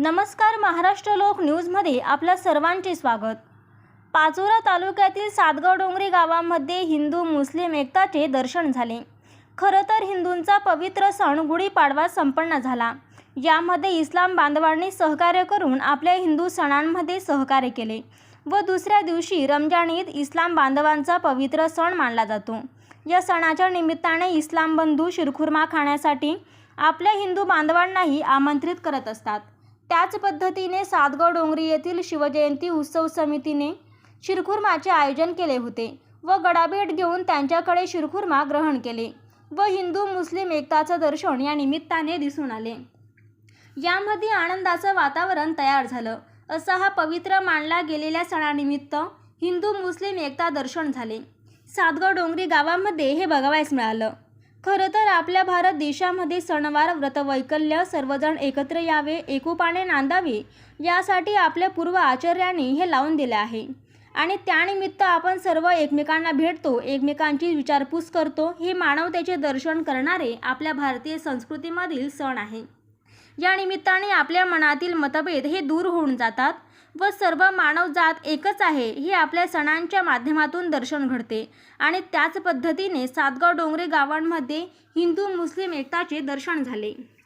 नमस्कार महाराष्ट्र लोक न्यूजमध्ये आपल्या सर्वांचे स्वागत. पाचोरा तालुक्यातील सातगाव डोंगरी गावामध्ये हिंदू मुस्लिम एकताचे दर्शन झाले. खरं तर हिंदूंचा पवित्र सण गुढीपाडवा संपन्न झाला. यामध्ये इस्लाम बांधवांनी सहकार्य करून आपल्या हिंदू सणांमध्ये सहकार्य केले व दुसऱ्या दिवशी रमजान ईद इस्लाम बांधवांचा पवित्र सण मानला जातो. या सणाच्या निमित्ताने इस्लाम बंधू शिरखुर्मा खाण्यासाठी आपल्या हिंदू बांधवांनाही आमंत्रित करत असतात. त्याच पद्धतीने सातगाव डोंगरी येथील शिवजयंती उत्सव समितीने शिरखुर्माचे आयोजन केले होते व गडाभेट घेऊन त्यांच्याकडे शिरखुर्मा ग्रहण केले व हिंदू मुस्लिम एकताचं दर्शन या निमित्ताने दिसून आले. यामध्ये आनंदाचं वातावरण तयार झालं. असा हा पवित्र मानला गेलेल्या सणानिमित्त हिंदू मुस्लिम एकता दर्शन झाले. सातगाव डोंगरी गावामध्ये हे बघावयास मिळालं. खरं तर आपल्या भारत देशामध्ये सणवार व्रतवैकल्य सर्वजण एकत्र यावे एकोपाने नांदावे यासाठी आपल्या पूर्व आचार्यांनी हे लावून दिले आहे. आणि त्यानिमित्त आपण सर्व एकमेकांना भेटतो एकमेकांची विचारपूस करतो हे मानवतेचे दर्शन करणारे आपल्या भारतीय संस्कृतीमधील सण आहे. या निमित्ताने आपल्या मनातील मतभेद हे दूर होऊन जातात. व सर्व मानवजात एकच आहे हे आपल्या सणांच्या माध्यमातून दर्शन घडते. आणि त्याच पद्धतीने सातगाव डोंगरे गावांमध्ये हिंदू मुस्लिम एकताचे दर्शन झाले.